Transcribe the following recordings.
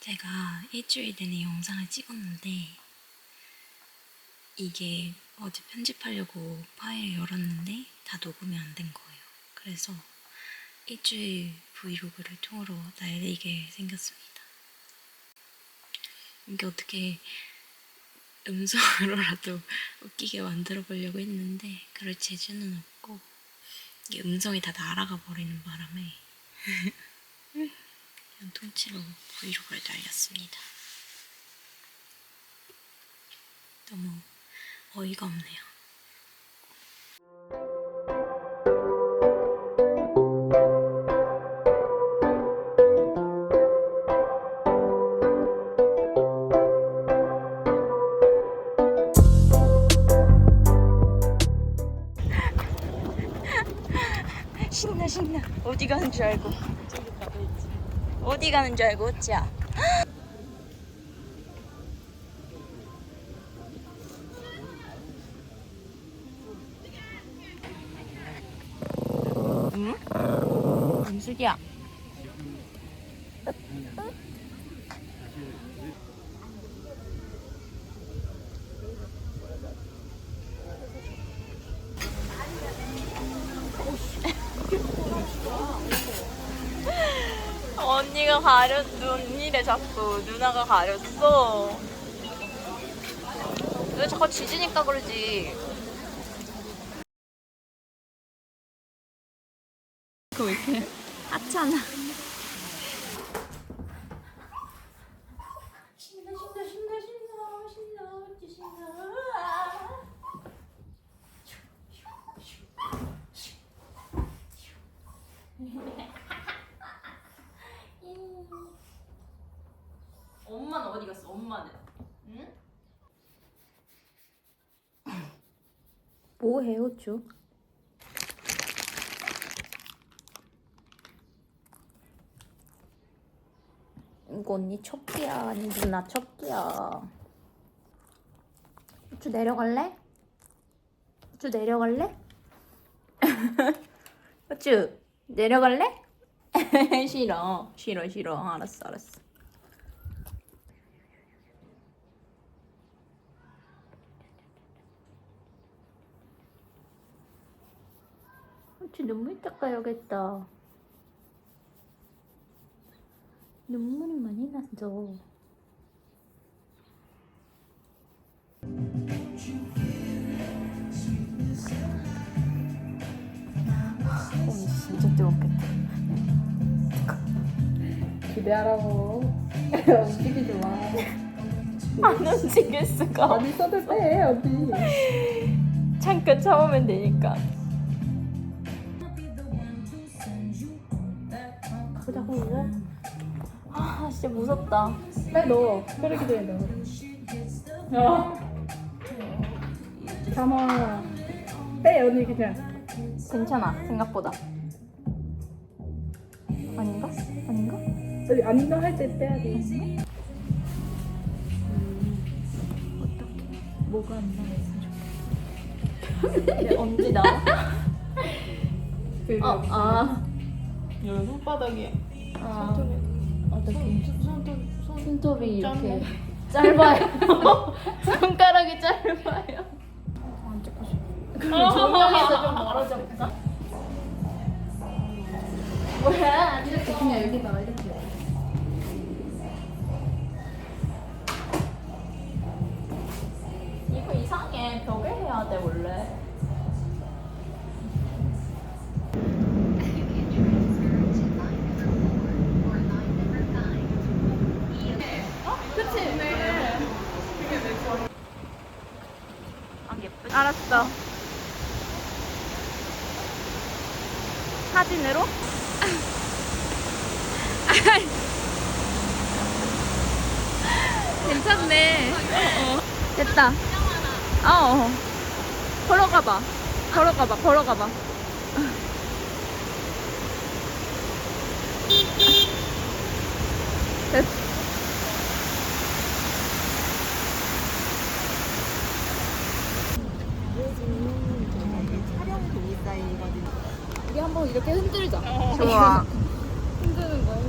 제가 일주일 내내 영상을 찍었는데 이게 어제 편집하려고 파일을 열었는데 다 녹음이 안 된 거예요. 그래서 일주일 브이로그를 통으로 날리게 생겼습니다. 이게 어떻게 음성으로라도 웃기게 만들어 보려고 했는데 그럴 재주는 없고 이게 음성이 다 날아가 버리는 바람에 통째로 브이로그를 날렸습니다. 너무 어이가 없네요. 신나 신나 어디 가는 줄 알고 어디 가는 줄 알고 자 응? 소리야? 언니가 가렸, 언니래 자꾸. 누나가 가렸어. 왜 자꾸 지지니까 그러지. 그왜 이렇게 하찮아. 신나, 신나, 신나, 신나, 신나, 어찌 신나. 엄마는 어디 갔어? 엄마는? 응? 뭐해 호주? 이거 언니 첫 끼야 아니 누나 첫 끼야 호주 내려갈래? 호주 내려갈래? 호주 내려갈래? 싫어 싫어 싫어 알았어 알았어 호주 눈물 닦아야겠다 눈물이 많이 났어. 어, 진짜 뜨겁겠다. 기대하라고. 움직이지 마. 안 움직일 수가. 어디 써도 돼, 어디. 잠깐 참으면 되니까. 가보자. 아, 진짜 무섭다. 빨리 넣어. 끓이기 전에 넣어. 어. 잠아. 빼, 언니 그냥. 괜찮아, 생각보다. 아닌가? 아닌가? 여기 안나 할때 빼야 돼. 뭐가 안 나왔어? 언제 나와? 그, 어, 아. 여기 손바닥에 아. 어떻게? 손톱 손 손톱이 이렇게. 짧아요. 손가락이 짧아요. 안 찍고 싶어. 그럼 조명에서 좀 멀어져 볼까? 뭐야? 이렇게 그냥 여기다가 이렇게. 이거 이상해. 벽에 해야 돼 원래. 알았어. 사진으로? 괜찮네. 어. 됐다. 어. 걸어가봐. 걸어가봐. 걸어가봐. 됐어. 촬영 동의 사이거든요. 우리 한번 이렇게 흔들자. 좋아. 흔드는 거.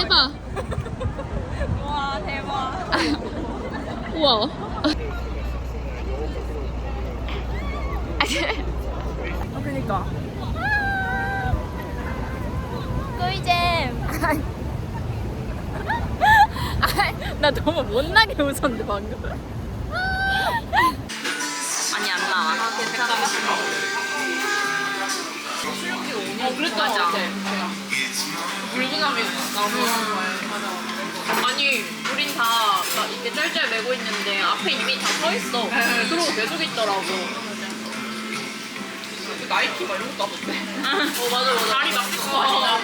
해봐. 와 대박. 우와. 아, 그니까. 꿀잼. 나 너무 못나게 웃었는데, 방금. 아 아니 우린 다 이렇게 짤짤 매고 있는데 앞에 이미 다 서 있어. 그러고 계속 있더라고. 나이키 막 이런 것도 하던데? 어 맞아 맞아. 다리 막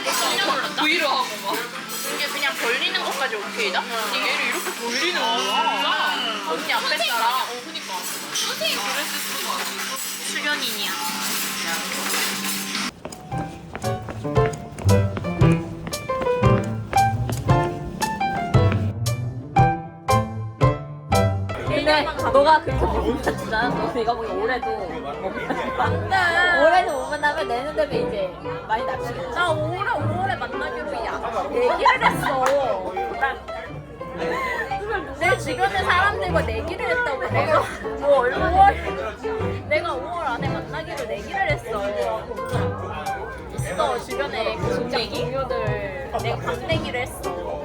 깜짝 놀랐다. V로 하고 막. 이게 그냥 벌리는 것까지 오케이다? 이게 얘를 이렇게 돌리는 거야? 언니 앞에 따라 어 그니까. 선생님 그랬을 수도 수련인이야. 그렇게 못 진짜 너 내가 보기 올해도 올해도 못 만나면 내년 되면 이제 많이 납치겠지. 나 올해 5월에 만나기로 야 얘기를 했어. 내 주변의 사람들과 내기를 했다고 내가 뭐 5월. 내가 5월 안에 만나기로 내기를 했어. 있어 주변에 그 직장 동료들. 내가 밥 내기를 했어.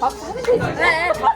밥 하면 되지 그래 밥